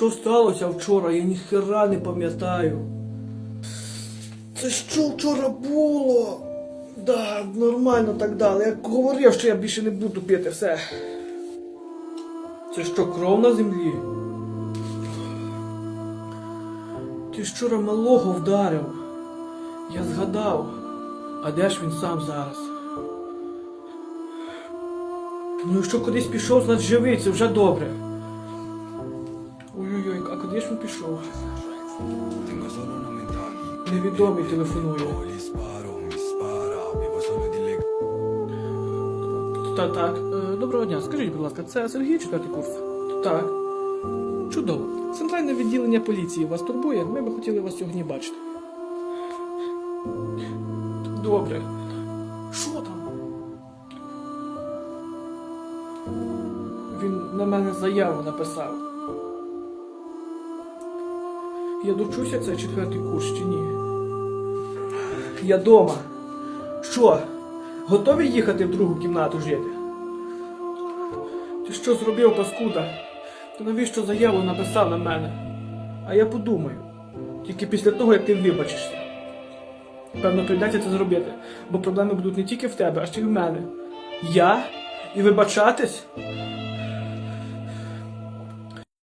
Що сталося вчора, я ніхера не пам'ятаю. Це що вчора було? Да, нормально так дали. Я говорив, що я більше не буду пити все. Це що, кров на землі? Ти вчора малого вдарив. Я згадав. А де ж він сам зараз? Ну, якщо кудись пішов, значить живий, це вже добре. Куди ж він пішов? Невідомий телефонує. Так, так. Е, Доброго дня. Скажіть, будь ласка, це Сергій четвертий курс? Так. Чудово. Центральне відділення поліції вас турбує. Ми би хотіли вас сьогодні бачити. Добре. Що там? Він на мене заяву написав. Я дочуся цей четвертий курс чи ні? Я дома. Що? Готові їхати в другу кімнату жити? Ти що зробив, паскуда? Ти навіщо заяву написав на мене? А я подумаю. Тільки після того, як ти вибачишся. Певно, прийдеться це зробити, бо проблеми будуть не тільки в тебе, а ще й в мене. Я? І вибачатись?